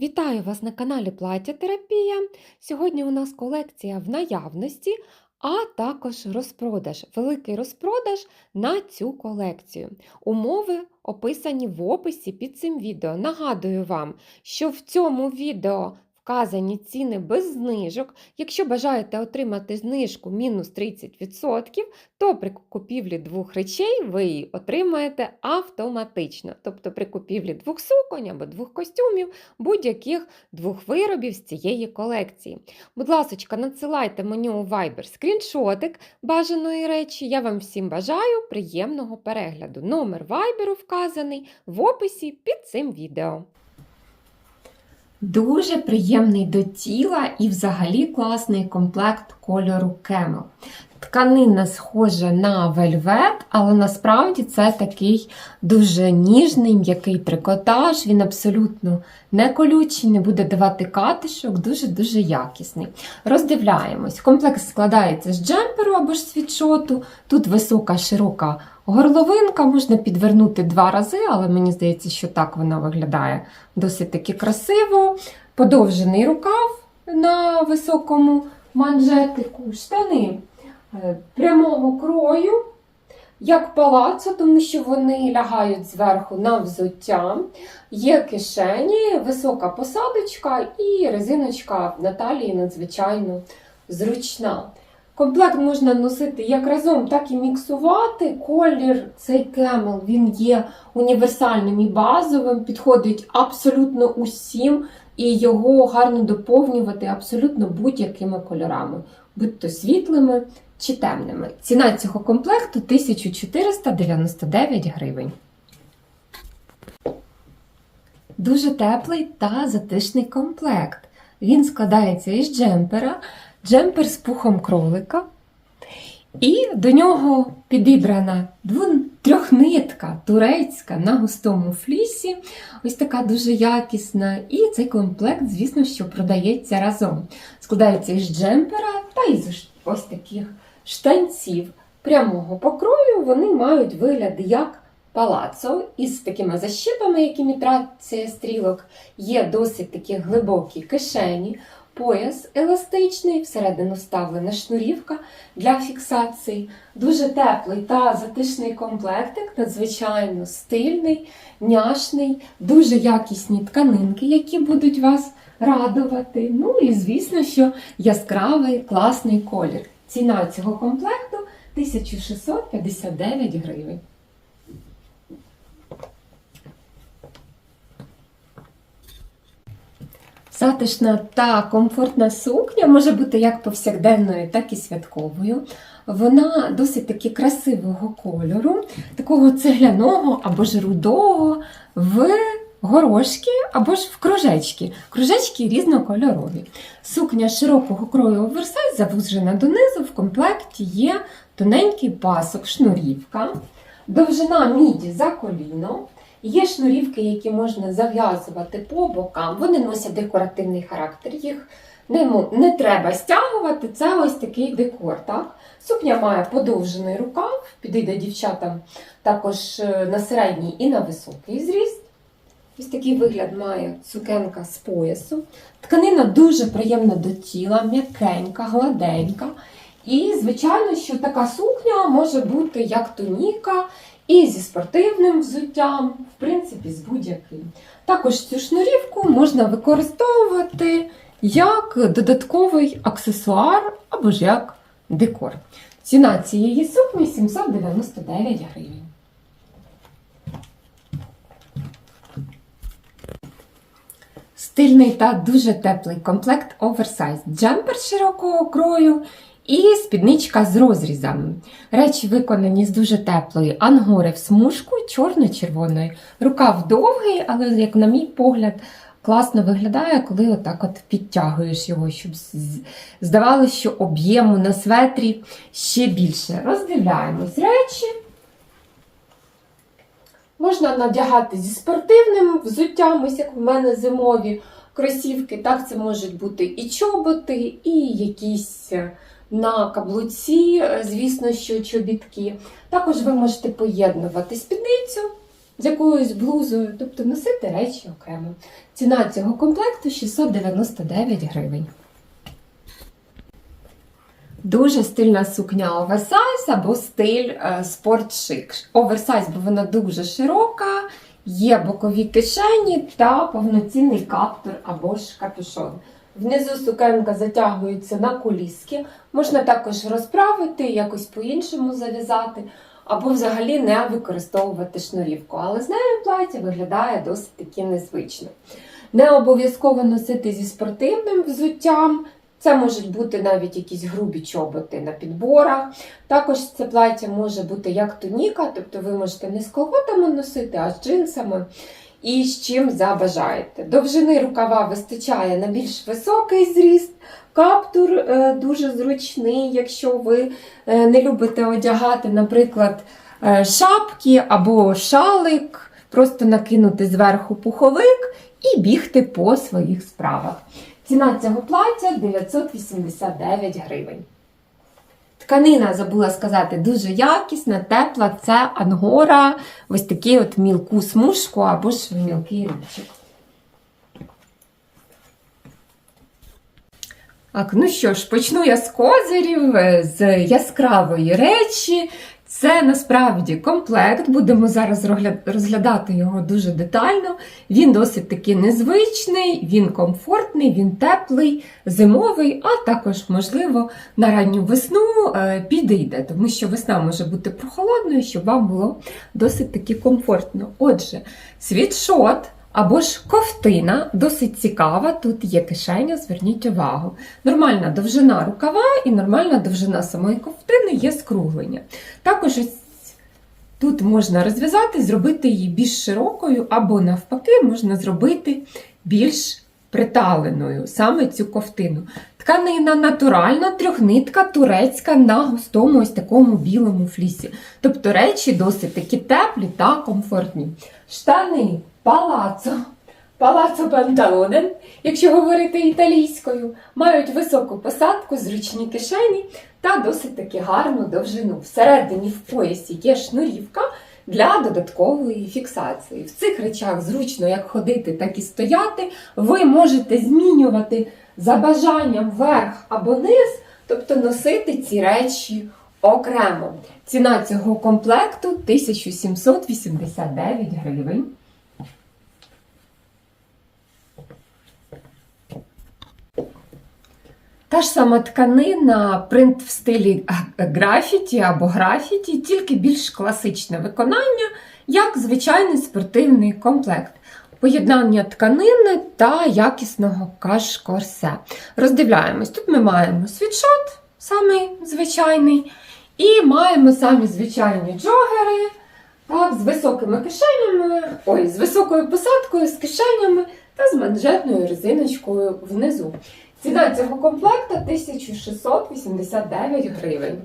Вітаю вас на каналі Плаття Терапія. Сьогодні у нас колекція в наявності, а також розпродаж. Великий розпродаж на цю колекцію. Умови описані в описі під цим відео. Нагадую вам, що в цьому відео вказані ціни без знижок. Якщо бажаєте отримати знижку мінус 30%, то при купівлі двох речей ви її отримаєте автоматично. Тобто при купівлі двох суконь або двох костюмів, будь-яких двох виробів з цієї колекції. Будь ласка, надсилайте мені у Viber скріншотик бажаної речі. Я вам всім бажаю приємного перегляду. Номер Viber вказаний в описі під цим відео. Дуже приємний до тіла і взагалі класний комплект кольору Camel. Тканина схожа на вельвет, але насправді це такий дуже ніжний, м'який трикотаж. Він абсолютно не колючий, не буде давати катишок, дуже-дуже якісний. Роздивляємось. Комплект складається з джемперу або ж світшоту. Тут висока, широка горловинка, можна підвернути два рази, але мені здається, що так вона виглядає досить таки красиво. Подовжений рукав на високому манжетику, штани прямого крою, як палацо, тому що вони лягають зверху на взуття. Є кишені, висока посадочка і резиночка на талії надзвичайно зручна. Комплект можна носити як разом, так і міксувати. Колір цей кемел він є універсальним і базовим, підходить абсолютно усім, і його гарно доповнювати абсолютно будь-якими кольорами, будь то світлими чи темними. Ціна цього комплекту 1499 гривень. Дуже теплий та затишний комплект. Він складається із джемпера, джемпер з пухом кролика. І до нього підібрана трьохнитка турецька на густому флісі. Ось така дуже якісна. І цей комплект, звісно, що продається разом. Складається із джемпера та із ось таких штанців прямого покрою. Вони мають вигляд як палацо із такими защіпами, як імітація стрілок. Є досить такі глибокі кишені. Пояс еластичний, всередину вставлена шнурівка для фіксації. Дуже теплий та затишний комплектик, надзвичайно стильний, няшний, дуже якісні тканинки, які будуть вас радувати. Ну і звісно, що яскравий класний колір. Ціна цього комплекту 1659 гривень. Затишна та комфортна сукня може бути як повсякденною, так і святковою. Вона досить таки красивого кольору, такого цегляного або ж рудого, в горошки або ж в кружечки. Кружечки різнокольорові. Сукня широкого крою оверсайз завужена донизу, в комплекті є тоненький пасок, шнурівка, довжина міді за коліно. Є шнурівки, які можна зав'язувати по бокам. Вони носять декоративний характер. Їх не, не треба стягувати. Це ось такий декор. Так? Сукня має подовжений рукав, підійде дівчатам також е, на середній і на високий зріст. Ось такий вигляд має сукенка з поясу. Тканина дуже приємна до тіла, м'якенька, гладенька. І, звичайно, що така сукня може бути як тоніка, і зі спортивним взуттям, в принципі, з будь-яким. Також цю шнурівку можна використовувати як додатковий аксесуар або ж як декор. Ціна цієї сукні 799 гривень. Стильний та дуже теплий комплект оверсайз. Джемпер широкого крою і спідничка з розрізами. Речі виконані з дуже теплої ангори в смужку чорно-червоної. Рукав довгий, але, як на мій погляд, класно виглядає, коли отак от підтягуєш його, щоб здавалося, що об'єму на светрі ще більше. Роздивляємось речі. Можна надягати зі спортивним взуттям, ось як в мене зимові кросівки. Так, це можуть бути і чоботи, і якісь е, на каблуці, е, звісно, що чобітки. Також ви можете поєднувати спідницю з якоюсь блузою, тобто носити речі окремо. Ціна цього комплекту 699 гривень. Дуже стильна сукня оверсайз або стиль е, спортшик. Оверсайз, бо вона дуже широка, є бокові кишені та повноцінний каптур або ж капюшон. Внизу сукенка затягується на коліски. Можна також розправити, якось по-іншому зав'язати, або взагалі не використовувати шнурівку. Але з нею плаття виглядає досить таки незвично. Не обов'язково носити зі спортивним взуттям. Це можуть бути навіть якісь грубі чоботи на підборах. Також це плаття може бути як тоніка, тобто ви можете не з колготами носити, а з джинсами. І з чим забажаєте. Довжини рукава вистачає на більш високий зріст. Каптур е, дуже зручний, якщо ви е, не любите одягати, наприклад, е, шапки або шалик, просто накинути зверху пуховик і бігти по своїх справах. Ціна цього плаття 989 гривень. Тканина, забула сказати, дуже якісна, тепла, це ангора, ось такий от мілку смужку або ж мілкий рубчик. Так, ну що ж, почну я з козирів, з яскравої речі. Це насправді комплект. Будемо зараз розглядати його дуже детально. Він досить таки незвичний, він комфортний, він теплий, зимовий, а також, можливо, на ранню весну е, підійде, тому що весна може бути прохолодною, щоб вам було досить таки комфортно. Отже, світшот. Або ж ковтина, досить цікава, тут є кишеня, зверніть увагу. Нормальна довжина рукава і нормальна довжина самої ковтини є скруглення. Також ось тут можна розв'язати, зробити її більш широкою, або навпаки, можна зробити більш приталеною саме цю ковтину. Тканина натуральна, трьохнитка, турецька на густому ось такому білому флісі. Тобто речі досить такі теплі та комфортні. Штани палацо. Палацо панталонен, якщо говорити італійською, мають високу посадку, зручні кишені та досить таки гарну довжину. Всередині в поясі є шнурівка для додаткової фіксації. В цих речах зручно як ходити, так і стояти. Ви можете змінювати за бажанням верх або низ, тобто носити ці речі окремо. Ціна цього комплекту 1789 гривень. Та ж сама тканина, принт в стилі графіті або графіті, тільки більш класичне виконання, як звичайний спортивний комплект. Поєднання тканини та якісного каш-корсе. Роздивляємось. Тут ми маємо світшот, самий звичайний, і маємо самі звичайні джогери так, з високими кишенями, ой, з високою посадкою, з кишенями та з манжетною резиночкою внизу. Ціна цього комплекту 1689 гривень.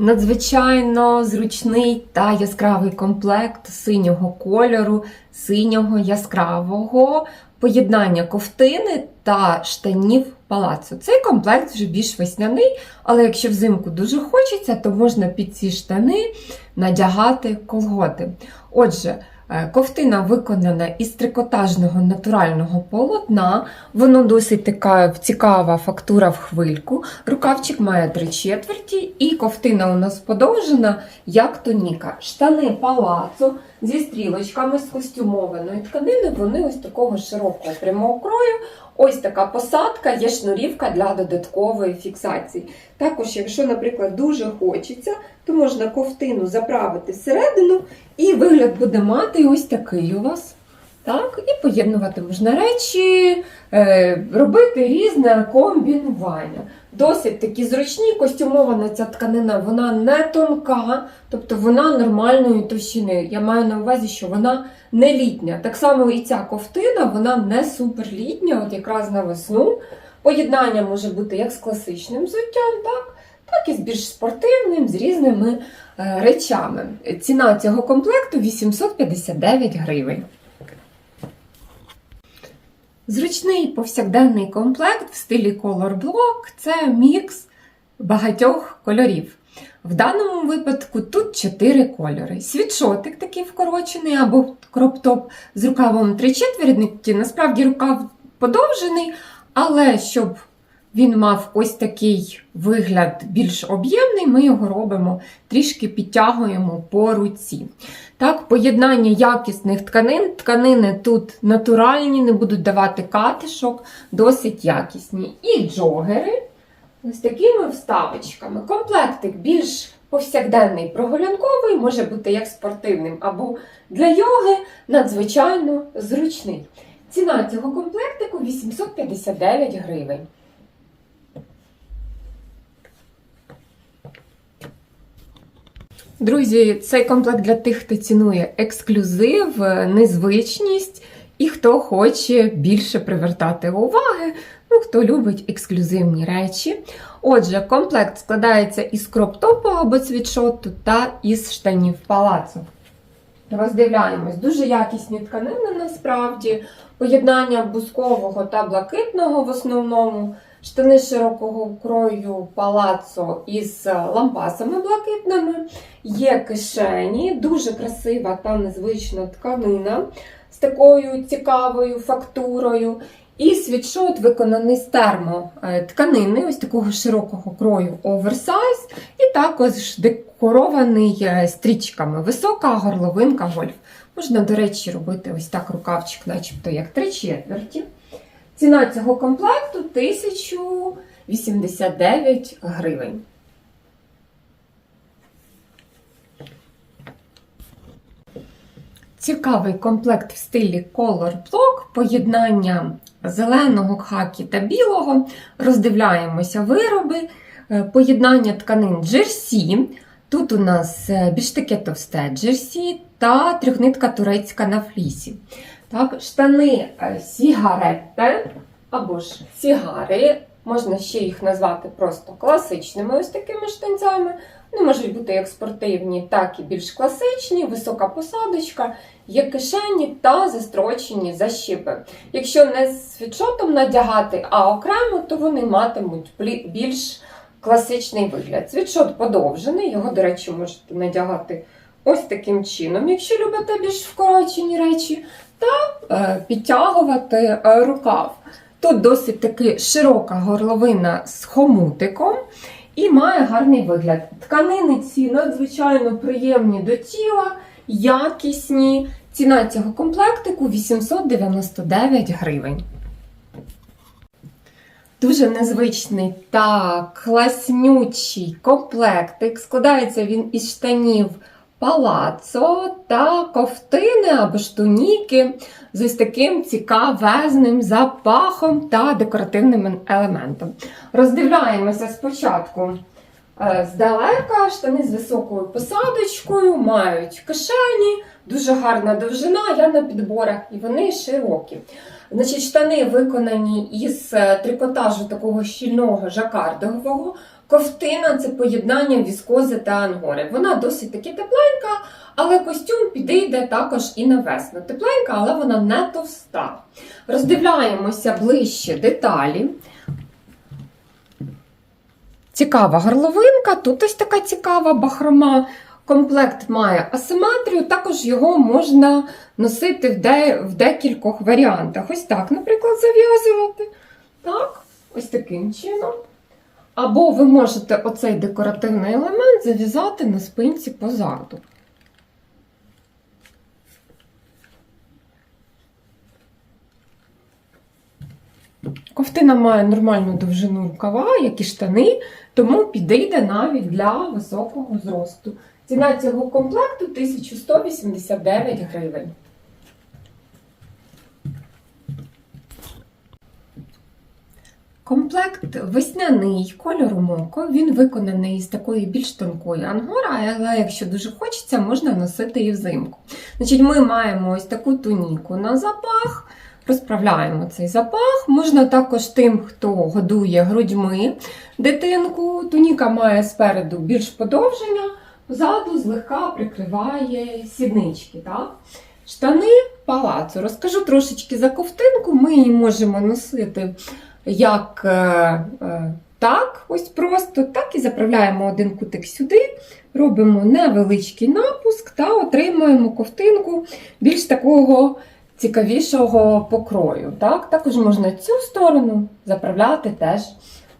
Надзвичайно зручний та яскравий комплект синього кольору, синього яскравого поєднання ковтини та штанів палацу. Цей комплект вже більш весняний, але якщо взимку дуже хочеться, то можна під ці штани надягати колготи. Отже, е, ковтина виконана із трикотажного натурального полотна, воно досить така цікава фактура в хвильку. Рукавчик має три четверті, і ковтина у нас подовжена, як тоніка. Штани палацу зі стрілочками з костюмованої тканини, вони ось такого широкого прямого крою. Ось така посадка, є шнурівка для додаткової фіксації. Також, якщо, наприклад, дуже хочеться, то можна ковтину заправити всередину, і вигляд буде мати ось такий у вас. Так, і поєднувати можна речі, е, робити різне комбінування. Досить такі зручні, костюмована ця тканина, вона не тонка, тобто вона нормальної товщини. Я маю на увазі, що вона не літня. Так само і ця ковтина, вона не суперлітня, от якраз на весну. Поєднання може бути як з класичним взуттям, так, так і з більш спортивним, з різними е, речами. Ціна цього комплекту 859 гривень. Зручний повсякденний комплект в стилі Color Block – це мікс багатьох кольорів. В даному випадку тут чотири кольори. Світшотик такий вкорочений або кроп-топ з рукавом три четверті. Насправді рукав подовжений, але щоб він мав ось такий вигляд більш об'ємний, ми його робимо, трішки підтягуємо по руці. Так, поєднання якісних тканин. Тканини тут натуральні, не будуть давати катишок, досить якісні. І джогери з такими вставочками. Комплектик більш повсякденний, прогулянковий, може бути як спортивним або для йоги, надзвичайно зручний. Ціна цього комплектику 859 гривень. Друзі, цей комплект для тих, хто цінує ексклюзив, незвичність і хто хоче більше привертати уваги, ну, хто любить ексклюзивні речі. Отже, комплект складається із кроп-топу або світшоту та із штанів палацу. Роздивляємось, дуже якісні тканини насправді, поєднання бускового та блакитного в основному, штани широкого крою палацо із лампасами блакитними, є кишені, дуже красива та незвична тканина з такою цікавою фактурою. І світшот виконаний з термотканини, ось такого широкого крою оверсайз, і також декорований е, стрічками. Висока горловинка гольф. Можна, до речі, робити ось так рукавчик, начебто як три четверті. Ціна цього комплекту 1089 гривень. Цікавий комплект в стилі Color Block, поєднання зеленого хакі та білого. Роздивляємося вироби, е, поєднання тканин джерсі. Тут у нас е, більш таке товсте джерсі та трьохнитка турецька на флісі. Так, Штани е, або ж сігари. Можна ще їх назвати просто класичними ось такими штанцями. Вони можуть бути як спортивні, так і більш класичні, висока посадочка, є кишені та застрочені защіпи. Якщо не з світшотом надягати, а окремо, то вони матимуть більш класичний вигляд. Світшот подовжений, його, до речі, можете надягати ось таким чином, якщо любите більш вкорочені речі, та е, підтягувати е, рукав. Тут досить таки широка горловина з хомутиком і має гарний вигляд. Тканини ці надзвичайно приємні до тіла, якісні. Ціна цього комплектику 899 гривень. Дуже незвичний та класнючий комплектик. Складається він із штанів палацо та ковтини або ж туніки з ось таким цікавезним запахом та декоративним елементом. Роздивляємося спочатку е, здалека, штани з високою посадочкою, мають кишені, дуже гарна довжина, я на підборах, і вони широкі. Значить, штани виконані із е, трикотажу такого щільного жакардового. Ковтина це поєднання віскози та ангори. Вона досить таки тепленька, але костюм підійде також і на весну. Тепленька, але вона не товста. Роздивляємося ближче деталі. Цікава горловинка, тут ось така цікава бахрома. Комплект має асиметрію, також його можна носити в, де, в декількох варіантах. Ось так, наприклад, зав'язувати. Так, ось таким чином. Або ви можете оцей декоративний елемент зав'язати на спинці позаду. Ковтина має нормальну довжину рукава, як і штани, тому підійде навіть для високого зросту. Ціна цього комплекту 1189 гривень. Комплект весняний кольору моко. Він виконаний з такої більш тонкої ангори, але якщо дуже хочеться, можна носити і взимку. Значить, Ми маємо ось таку туніку на запах. Розправляємо цей запах. Можна також тим, хто годує грудьми дитинку. Туніка має спереду більш подовження, позаду злегка прикриває сіднички. Так? Штани палацу. Розкажу трошечки за ковтинку. Ми її можемо носити як е, е, так, ось просто, так і заправляємо один кутик сюди, робимо невеличкий напуск та отримуємо ковтинку більш такого цікавішого покрою. Так? Також можна цю сторону заправляти теж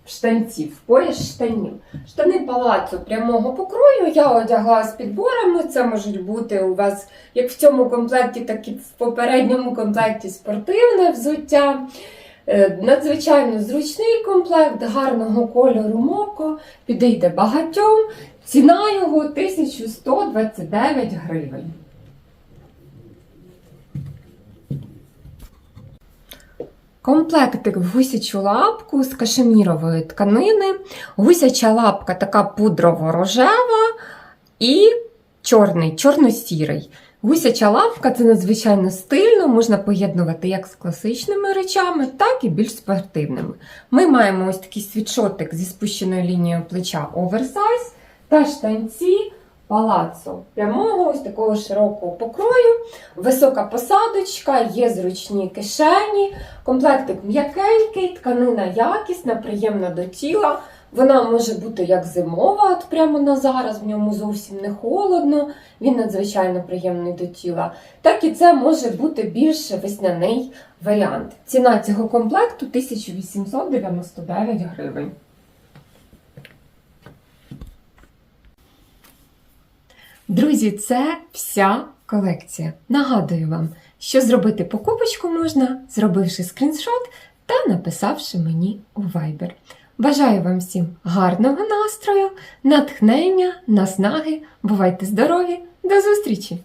в штанці, в пояс штанів. Штани палацу прямого покрою я одягла з підборами. Це можуть бути у вас як в цьому комплекті, так і в попередньому комплекті спортивне взуття. Е, Надзвичайно зручний комплект гарного кольору моко, підійде багатьом. Ціна його 1129 гривень. Комплектик в гусячу лапку з кашемірової тканини. Гусяча лапка така пудрово-рожева і чорний, чорно-сірий. Гусяча лапка це надзвичайно стильно, можна поєднувати як з класичними речами, так і більш спортивними. Ми маємо ось такий світшотик зі спущеною лінією плеча оверсайз та штанці палацу прямого, ось такого широкого покрою, висока посадочка, є зручні кишені, комплектик м'якенький, тканина якісна, приємна до тіла. Вона може бути як зимова, от прямо на зараз, в ньому зовсім не холодно, він надзвичайно приємний до тіла. Так і це може бути більш весняний варіант. Ціна цього комплекту 1899 гривень. Друзі, це вся колекція. Нагадую вам, що зробити покупочку можна, зробивши скріншот та написавши мені у Viber. Бажаю вам всім гарного настрою, натхнення, наснаги. Бувайте здорові! До зустрічі!